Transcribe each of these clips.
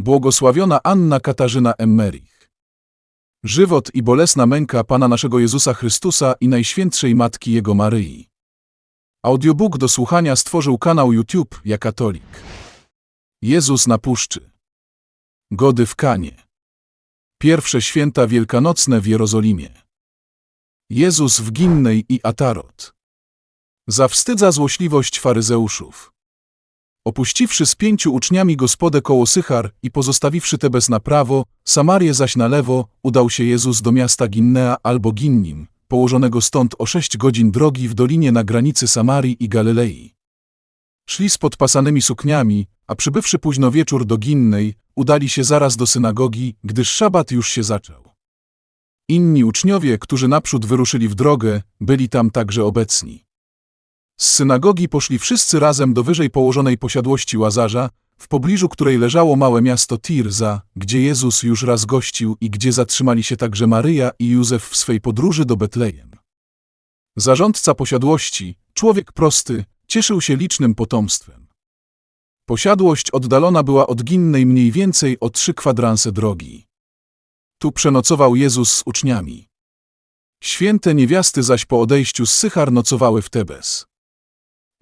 Błogosławiona Anna Katarzyna Emmerich. Żywot i bolesna męka Pana naszego Jezusa Chrystusa i Najświętszej Matki Jego Maryi. Audiobook do słuchania stworzył kanał YouTube Ja Katolik. Jezus na puszczy. Gody w Kanie. Pierwsze święta wielkanocne w Jerozolimie. Jezus w Ginnej i Atarot. Zawstydza złośliwość faryzeuszów. Opuściwszy z pięciu uczniami gospodę koło Sychar i pozostawiwszy Tebes na prawo, Samarię zaś na lewo, udał się Jezus do miasta Ginnea albo Ginnim, położonego stąd o sześć godzin drogi w dolinie na granicy Samarii i Galilei. Szli z podpasanymi sukniami, a przybywszy późno wieczór do Ginnej, udali się zaraz do synagogi, gdyż szabat już się zaczął. Inni uczniowie, którzy naprzód wyruszyli w drogę, byli tam także obecni. Z synagogi poszli wszyscy razem do wyżej położonej posiadłości Łazarza, w pobliżu której leżało małe miasto Tirza, gdzie Jezus już raz gościł i gdzie zatrzymali się także Maryja i Józef w swej podróży do Betlejem. Zarządca posiadłości, człowiek prosty, cieszył się licznym potomstwem. Posiadłość oddalona była od Ginnej mniej więcej o trzy kwadranse drogi. Tu przenocował Jezus z uczniami. Święte niewiasty zaś po odejściu z Sychar nocowały w Tebes.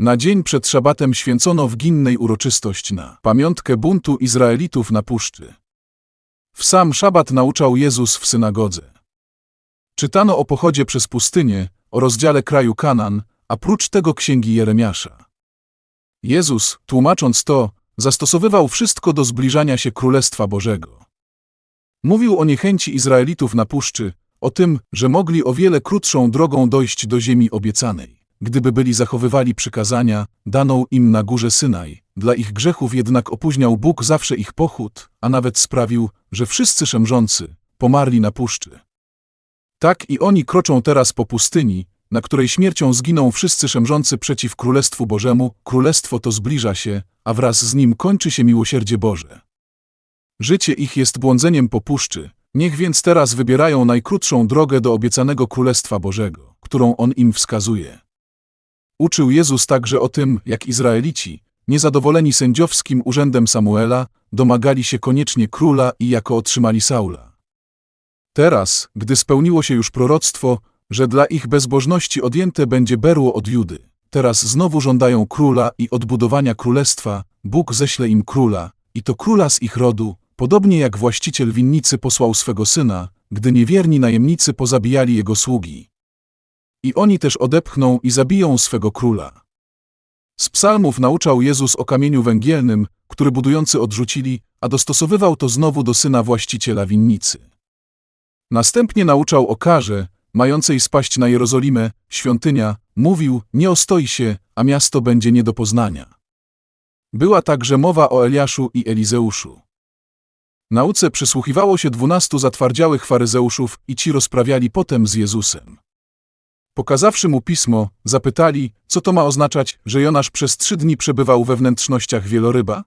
Na dzień przed szabatem święcono w Ginnej uroczystość na pamiątkę buntu Izraelitów na puszczy. W sam szabat nauczał Jezus w synagodze. Czytano o pochodzie przez pustynię, o rozdziale kraju Kanan, a prócz tego księgi Jeremiasza. Jezus, tłumacząc to, zastosowywał wszystko do zbliżania się Królestwa Bożego. Mówił o niechęci Izraelitów na puszczy, o tym, że mogli o wiele krótszą drogą dojść do ziemi obiecanej, gdyby byli zachowywali przykazania, daną im na górze Synaj. Dla ich grzechów jednak opóźniał Bóg zawsze ich pochód, a nawet sprawił, że wszyscy szemrzący pomarli na puszczy. Tak i oni kroczą teraz po pustyni, na której śmiercią zginą wszyscy szemrzący przeciw Królestwu Bożemu, Królestwo to zbliża się, a wraz z nim kończy się miłosierdzie Boże. Życie ich jest błądzeniem po puszczy, niech więc teraz wybierają najkrótszą drogę do obiecanego Królestwa Bożego, którą On im wskazuje. Uczył Jezus także o tym, jak Izraelici, niezadowoleni sędziowskim urzędem Samuela, domagali się koniecznie króla i jako otrzymali Saula. Teraz, gdy spełniło się już proroctwo, że dla ich bezbożności odjęte będzie berło od Judy, teraz znowu żądają króla i odbudowania królestwa, Bóg ześle im króla, i to króla z ich rodu, podobnie jak właściciel winnicy posłał swego syna, gdy niewierni najemnicy pozabijali jego sługi. I oni też odepchną i zabiją swego króla. Z psalmów nauczał Jezus o kamieniu węgielnym, który budujący odrzucili, a dostosowywał to znowu do syna właściciela winnicy. Następnie nauczał o karze, mającej spaść na Jerozolimę, świątynia, mówił, nie ostoi się, a miasto będzie nie do poznania. Była także mowa o Eliaszu i Elizeuszu. Nauce przysłuchiwało się dwunastu zatwardziałych faryzeuszów i ci rozprawiali potem z Jezusem. Pokazawszy mu pismo, zapytali, co to ma oznaczać, że Jonasz przez trzy dni przebywał we wnętrznościach wieloryba?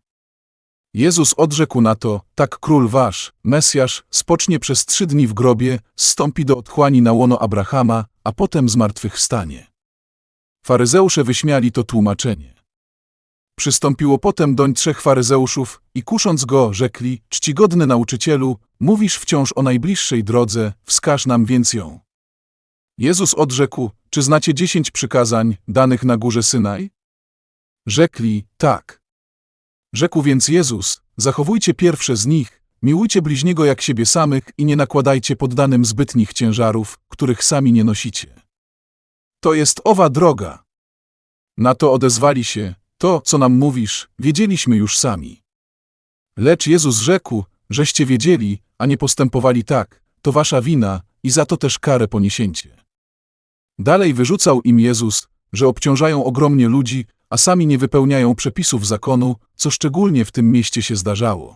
Jezus odrzekł na to, tak król wasz, Mesjasz, spocznie przez trzy dni w grobie, zstąpi do otchłani na łono Abrahama, a potem zmartwychwstanie. Faryzeusze wyśmiali to tłumaczenie. Przystąpiło potem doń trzech faryzeuszów i kusząc go, rzekli, czcigodny nauczycielu, mówisz wciąż o najbliższej drodze, wskaż nam więc ją. Jezus odrzekł, czy znacie dziesięć przykazań, danych na górze Synaj? Rzekli, tak. Rzekł więc Jezus, zachowujcie pierwsze z nich, miłujcie bliźniego jak siebie samych i nie nakładajcie poddanym zbytnich ciężarów, których sami nie nosicie. To jest owa droga. Na to odezwali się, to, co nam mówisz, wiedzieliśmy już sami. Lecz Jezus rzekł, żeście wiedzieli, a nie postępowali tak, to wasza wina i za to też karę poniesiecie. Dalej wyrzucał im Jezus, że obciążają ogromnie ludzi, a sami nie wypełniają przepisów zakonu, co szczególnie w tym mieście się zdarzało.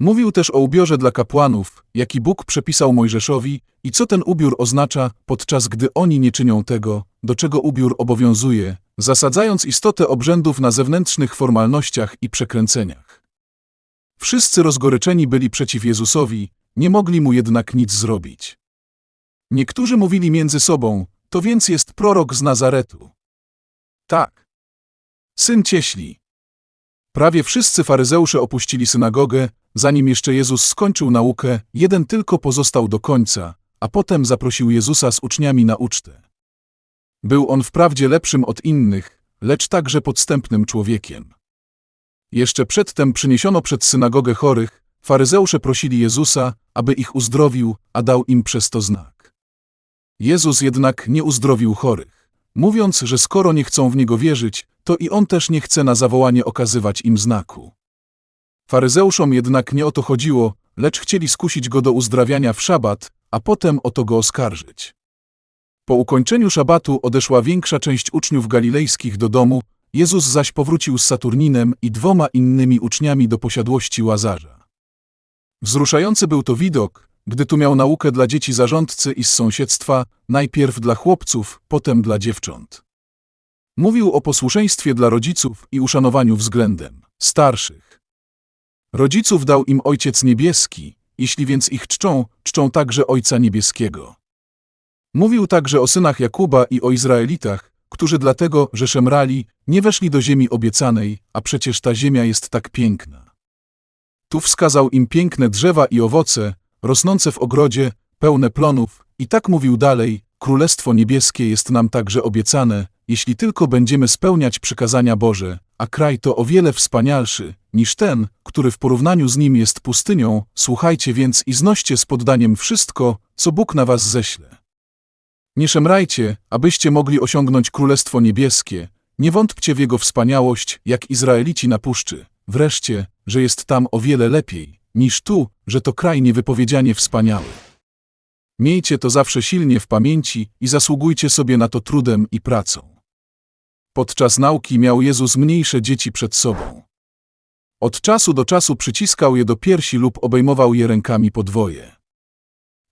Mówił też o ubiorze dla kapłanów, jaki Bóg przepisał Mojżeszowi i co ten ubiór oznacza, podczas gdy oni nie czynią tego, do czego ubiór obowiązuje, zasadzając istotę obrzędów na zewnętrznych formalnościach i przekręceniach. Wszyscy rozgoryczeni byli przeciw Jezusowi, nie mogli mu jednak nic zrobić. Niektórzy mówili między sobą, to więc jest prorok z Nazaretu. Tak. Syn cieśli. Prawie wszyscy faryzeusze opuścili synagogę, zanim jeszcze Jezus skończył naukę, jeden tylko pozostał do końca, a potem zaprosił Jezusa z uczniami na ucztę. Był on wprawdzie lepszym od innych, lecz także podstępnym człowiekiem. Jeszcze przedtem przyniesiono przed synagogę chorych, faryzeusze prosili Jezusa, aby ich uzdrowił, a dał im przez to znak. Jezus jednak nie uzdrowił chorych, mówiąc, że skoro nie chcą w Niego wierzyć, to i On też nie chce na zawołanie okazywać im znaku. Faryzeuszom jednak nie o to chodziło, lecz chcieli skusić Go do uzdrawiania w szabat, a potem o to Go oskarżyć. Po ukończeniu szabatu odeszła większa część uczniów galilejskich do domu, Jezus zaś powrócił z Saturninem i dwoma innymi uczniami do posiadłości Łazarza. Wzruszający był to widok, gdy tu miał naukę dla dzieci zarządcy i z sąsiedztwa, najpierw dla chłopców, potem dla dziewcząt. Mówił o posłuszeństwie dla rodziców i uszanowaniu względem starszych. Rodziców dał im Ojciec Niebieski, jeśli więc ich czczą, czczą także Ojca Niebieskiego. Mówił także o synach Jakuba i o Izraelitach, którzy dlatego, że szemrali, nie weszli do ziemi obiecanej, a przecież ta ziemia jest tak piękna. Tu wskazał im piękne drzewa i owoce, rosnące w ogrodzie, pełne plonów, i tak mówił dalej, Królestwo Niebieskie jest nam także obiecane, jeśli tylko będziemy spełniać przykazania Boże, a kraj to o wiele wspanialszy, niż ten, który w porównaniu z nim jest pustynią, słuchajcie więc i znoście z poddaniem wszystko, co Bóg na was ześle. Nie szemrajcie, abyście mogli osiągnąć Królestwo Niebieskie, nie wątpcie w Jego wspaniałość, jak Izraelici na puszczy, wreszcie, że jest tam o wiele lepiej, niż tu, że to kraj niewypowiedzianie wspaniały. Miejcie to zawsze silnie w pamięci i zasługujcie sobie na to trudem i pracą. Podczas nauki miał Jezus mniejsze dzieci przed sobą. Od czasu do czasu przyciskał je do piersi lub obejmował je rękami podwoje.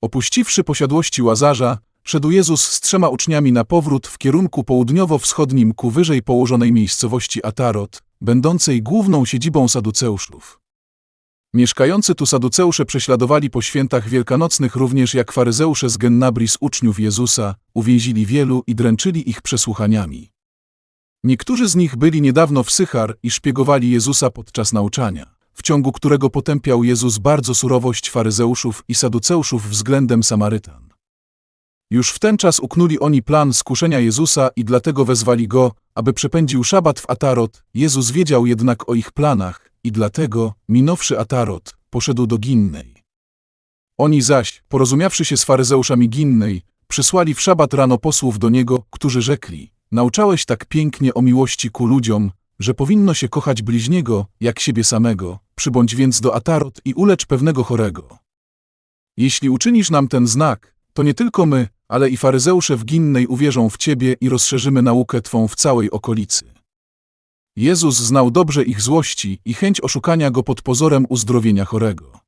Opuściwszy posiadłości Łazarza, szedł Jezus z trzema uczniami na powrót w kierunku południowo-wschodnim ku wyżej położonej miejscowości Atarot, będącej główną siedzibą Saduceuszów. Mieszkający tu Saduceusze prześladowali po świętach wielkanocnych również jak faryzeusze z Gennabris uczniów Jezusa, uwięzili wielu i dręczyli ich przesłuchaniami. Niektórzy z nich byli niedawno w Sychar i szpiegowali Jezusa podczas nauczania, w ciągu którego potępiał Jezus bardzo surowość faryzeuszów i saduceuszów względem Samarytan. Już w ten czas uknuli oni plan skuszenia Jezusa i dlatego wezwali go, aby przepędził szabat w Atarot. Jezus wiedział jednak o ich planach i dlatego, minąwszy Atarot, poszedł do Ginnej. Oni zaś, porozumiawszy się z faryzeuszami Ginnej, przysłali w szabat rano posłów do niego, którzy rzekli, nauczałeś tak pięknie o miłości ku ludziom, że powinno się kochać bliźniego, jak siebie samego, przybądź więc do Atarot i ulecz pewnego chorego. Jeśli uczynisz nam ten znak, to nie tylko my, ale i faryzeusze w Ginnej uwierzą w Ciebie i rozszerzymy naukę Twą w całej okolicy. Jezus znał dobrze ich złości i chęć oszukania go pod pozorem uzdrowienia chorego.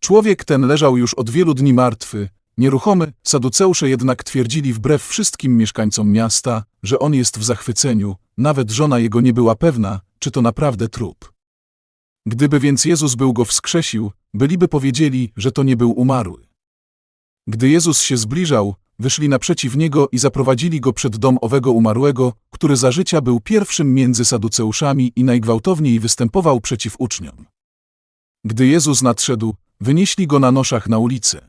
Człowiek ten leżał już od wielu dni martwy, nieruchomy, saduceusze jednak twierdzili wbrew wszystkim mieszkańcom miasta, że on jest w zachwyceniu, nawet żona jego nie była pewna, czy to naprawdę trup. Gdyby więc Jezus był go wskrzesił, byliby powiedzieli, że to nie był umarły. Gdy Jezus się zbliżał, wyszli naprzeciw niego i zaprowadzili go przed dom owego umarłego, który za życia był pierwszym między saduceuszami i najgwałtowniej występował przeciw uczniom. Gdy Jezus nadszedł, wynieśli go na noszach na ulicę.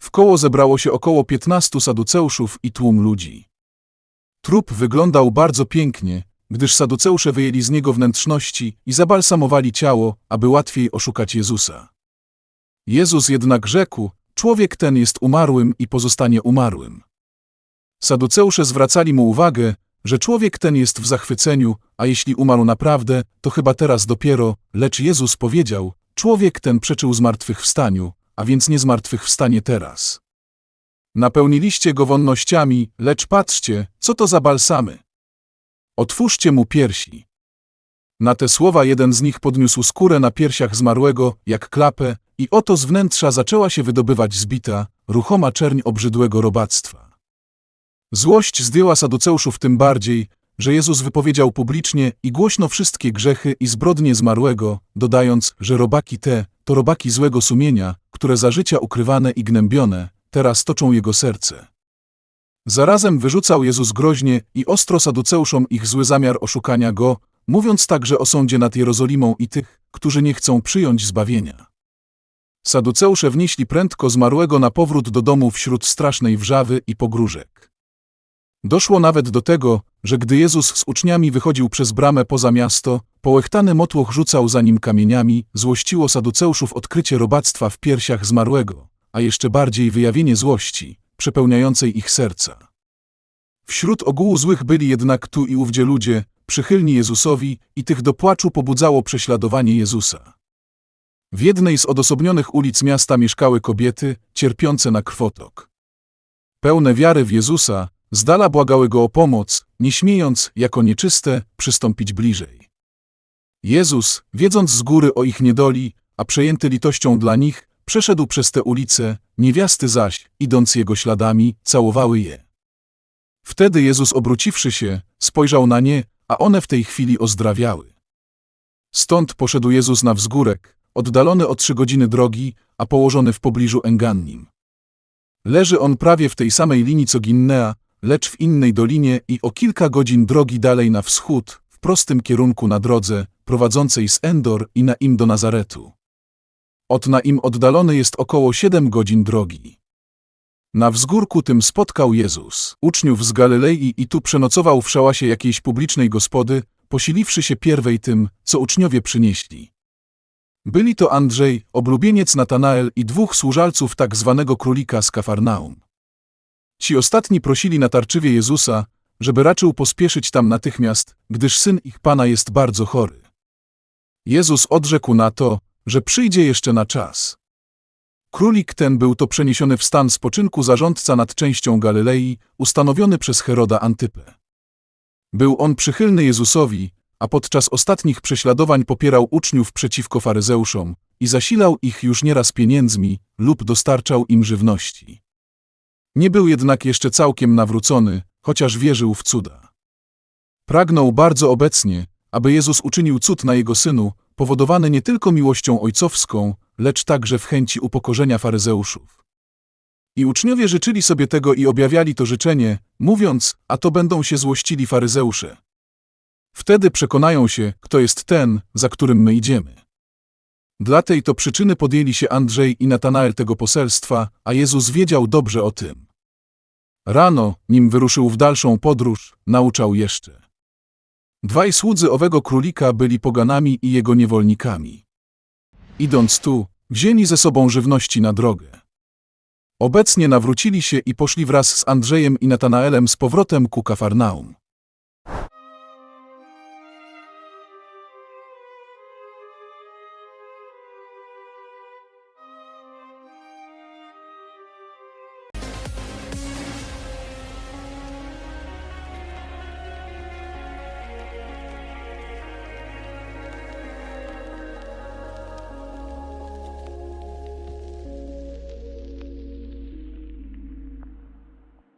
W koło zebrało się około piętnastu saduceuszów i tłum ludzi. Trup wyglądał bardzo pięknie, gdyż saduceusze wyjęli z niego wnętrzności i zabalsamowali ciało, aby łatwiej oszukać Jezusa. Jezus jednak rzekł, Człowiek ten jest umarłym i pozostanie umarłym. Saduceusze zwracali mu uwagę, że człowiek ten jest w zachwyceniu, a jeśli umarł naprawdę, to chyba teraz dopiero, lecz Jezus powiedział, człowiek ten przeczył zmartwychwstaniu, a więc nie zmartwychwstanie teraz. Napełniliście go wonnościami, lecz patrzcie, co to za balsamy. Otwórzcie mu piersi. Na te słowa jeden z nich podniósł skórę na piersiach zmarłego, jak klapę, i oto z wnętrza zaczęła się wydobywać zbita, ruchoma czerń obrzydłego robactwa. Złość zdjęła saduceuszów tym bardziej, że Jezus wypowiedział publicznie i głośno wszystkie grzechy i zbrodnie zmarłego, dodając, że robaki te to robaki złego sumienia, które za życia ukrywane i gnębione, teraz toczą jego serce. Zarazem wyrzucał Jezus groźnie i ostro saduceuszom ich zły zamiar oszukania go, mówiąc także o sądzie nad Jerozolimą i tych, którzy nie chcą przyjąć zbawienia. Saduceusze wnieśli prędko zmarłego na powrót do domu wśród strasznej wrzawy i pogróżek. Doszło nawet do tego, że gdy Jezus z uczniami wychodził przez bramę poza miasto, połechtany motłoch rzucał za nim kamieniami, złościło Saduceuszów odkrycie robactwa w piersiach zmarłego, a jeszcze bardziej wyjawienie złości, przepełniającej ich serca. Wśród ogółu złych byli jednak tu i ówdzie ludzie, przychylni Jezusowi i tych do płaczu pobudzało prześladowanie Jezusa. W jednej z odosobnionych ulic miasta mieszkały kobiety, cierpiące na krwotok. Pełne wiary w Jezusa, z dala błagały Go o pomoc, nie śmiejąc, jako nieczyste, przystąpić bliżej. Jezus, wiedząc z góry o ich niedoli, a przejęty litością dla nich, przeszedł przez te ulice, niewiasty zaś, idąc Jego śladami, całowały je. Wtedy Jezus obróciwszy się, spojrzał na nie, a one w tej chwili ozdrawiały. Stąd poszedł Jezus na wzgórek, oddalony o trzy godziny drogi, a położony w pobliżu Engannim. Leży on prawie w tej samej linii co Ginnea, lecz w innej dolinie i o kilka godzin drogi dalej na wschód, w prostym kierunku na drodze, prowadzącej z Endor i Naim do Nazaretu. Od Naim oddalony jest około siedem godzin drogi. Na wzgórku tym spotkał Jezus uczniów z Galilei i tu przenocował w szałasie jakiejś publicznej gospody, posiliwszy się pierwej tym, co uczniowie przynieśli. Byli to Andrzej, oblubieniec Natanael i dwóch służalców tak zwanego królika z Kafarnaum. Ci ostatni prosili natarczywie Jezusa, żeby raczył pospieszyć tam natychmiast, gdyż syn ich pana jest bardzo chory. Jezus odrzekł na to, że przyjdzie jeszcze na czas. Królik ten był to przeniesiony w stan spoczynku zarządca nad częścią Galilei, ustanowiony przez Heroda Antypę. Był on przychylny Jezusowi, a podczas ostatnich prześladowań popierał uczniów przeciwko faryzeuszom i zasilał ich już nieraz pieniędzmi lub dostarczał im żywności. Nie był jednak jeszcze całkiem nawrócony, chociaż wierzył w cuda. Pragnął bardzo obecnie, aby Jezus uczynił cud na jego synu, powodowany nie tylko miłością ojcowską, lecz także w chęci upokorzenia faryzeuszów. I uczniowie życzyli sobie tego i objawiali to życzenie, mówiąc, a to będą się złościli faryzeusze. Wtedy przekonają się, kto jest ten, za którym my idziemy. Dla tej to przyczyny podjęli się Andrzej i Natanael tego poselstwa, a Jezus wiedział dobrze o tym. Rano, nim wyruszył w dalszą podróż, nauczał jeszcze. Dwaj słudzy owego królika byli poganami i jego niewolnikami. Idąc tu, wzięli ze sobą żywności na drogę. Obecnie nawrócili się i poszli wraz z Andrzejem i Natanaelem z powrotem ku Kafarnaum.